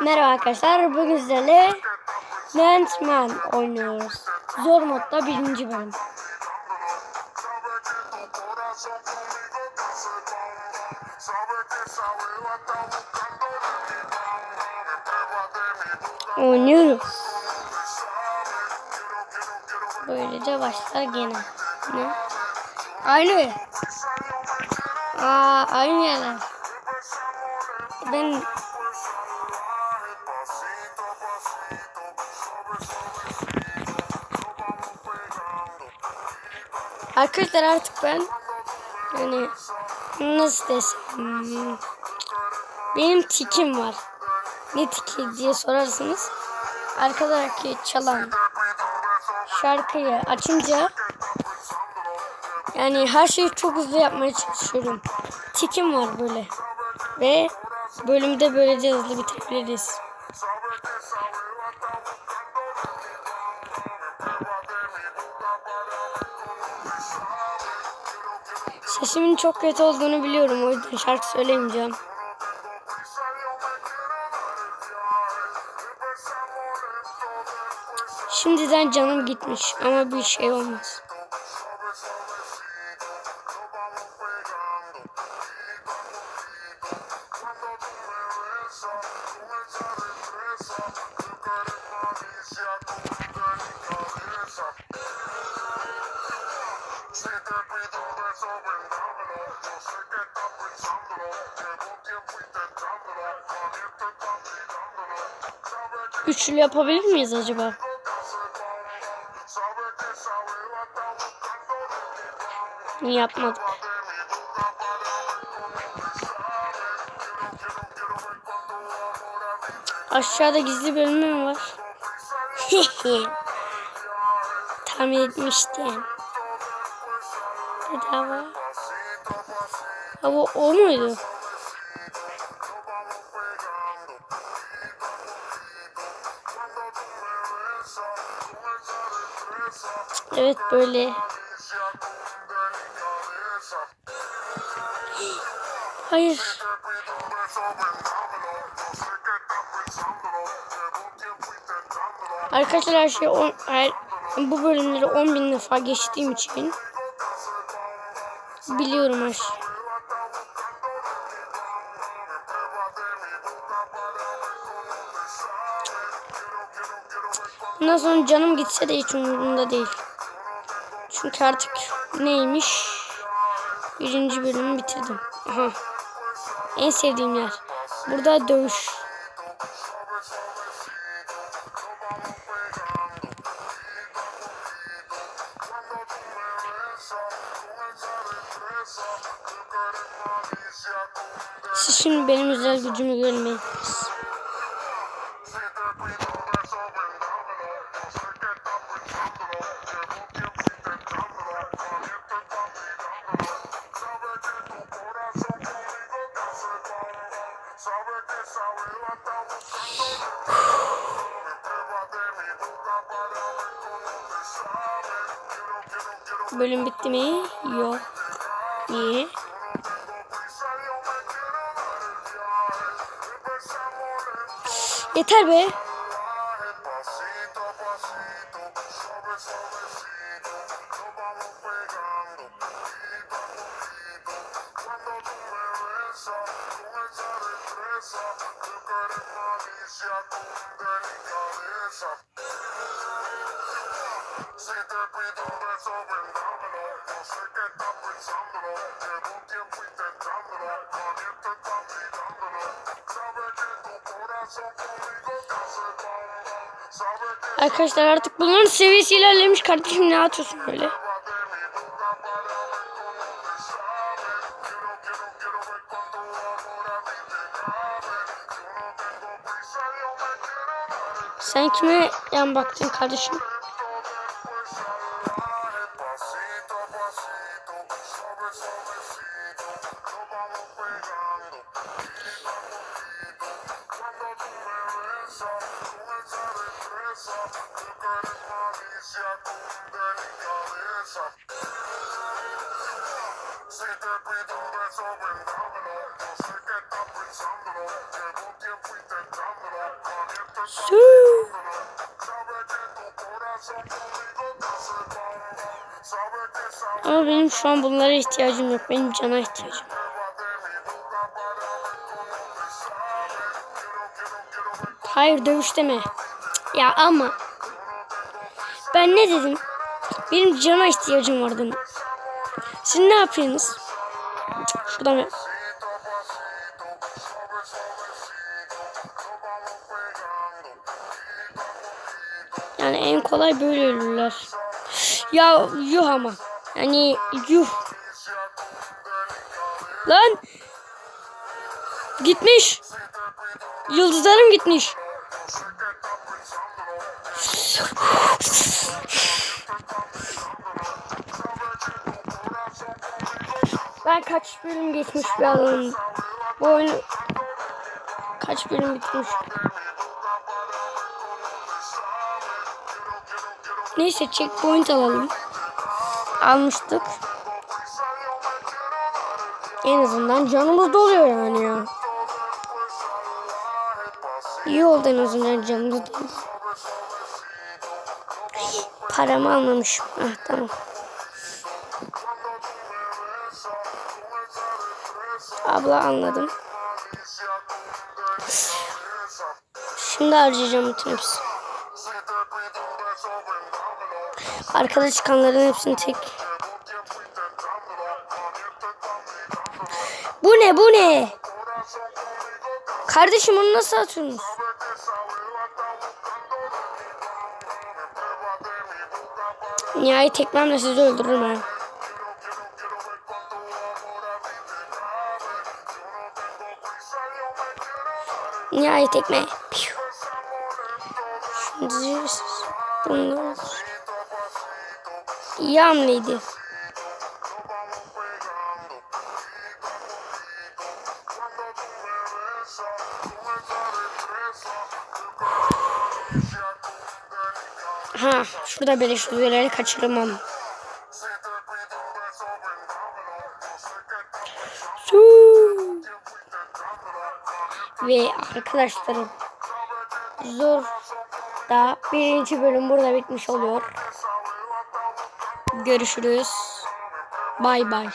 Merhaba arkadaşlar. Bugün sizlerle Lensman oynuyoruz. Zor modda birinci bölüm. Oynuyoruz. Böylece başlar gene. Ne? Aynı. Aa, aynı yerler. Ben Arkadaşlar artık ben yani nasıl desem benim tikim var. Ne tiki diye sorarsınız. Arkadaki çalan şarkıyı açınca yani her şeyi çok hızlı yapmaya çalışıyorum. Tikim var böyle. Ve bölümde böylece hızlı bitirebiliriz. Sesimin çok kötü olduğunu biliyorum o yüzden şarkı söylemeyeceğim. Şimdiden canım gitmiş ama bir şey olmaz. Üçlü yapabilir miyiz acaba? Yapmadık. Aşağıda gizli bölümü mü var? Tahmin etmiştim. Bedava. Ha o muydu? Evet böyle. Hayır. Arkadaşlar her şey on, bu bölümleri 10 bin defa geçtiğim için biliyorum şeyi. Bundan sonra canım gitse de hiç umurumda değil. Çünkü artık neymiş? Birinci bölümü bitirdim. Aha. En sevdiğim yer. Burada dövüş. Siz şimdi benim özel gücümü görmeyin. Bölüm bitti mi? Yok. 예. Yeter be. Se te pido un beso, vendámelo. No sé qué Arkadaşlar artık bunların seviyesi ilerlemiş kardeşim ne atıyorsun öyle? Sen kime yan baktın kardeşim? Ama benim şu an bunlara ihtiyacım yok. Benim cana ihtiyacım. Hayır dövüş deme. Ya ama ben ne dedim? Benim cana ihtiyacım var dedim. Siz ne yapıyorsunuz? Şuradan bir... Yani en kolay böyle ölürler. Ya yuh ama. Yani yuh. Lan. Gitmiş. Yıldızlarım gitmiş. Ben kaç bölüm geçmiş bir adamım. Bu oyunu kaç bölüm bitmiş. Neyse checkpoint alalım. Almıştık. En azından canımız doluyor yani ya. İyi oldu en azından canımız doluyor. Paramı almamışım. Ah tamam. Abla anladım. Şimdi harcayacağım bütün hepsini. Arkada çıkanların hepsini tek. Bu ne bu ne? Kardeşim onu nasıl atıyorsunuz? Nihayet tekmemle sizi öldürürüm ha. Nihayet tekme. Şimdi bunlar. İyi hamleydi. Ha, şurada beleş üyeleri kaçırmam. Ve arkadaşlarım zor da birinci bölüm burada bitmiş oluyor. Görüşürüz. Bay bay.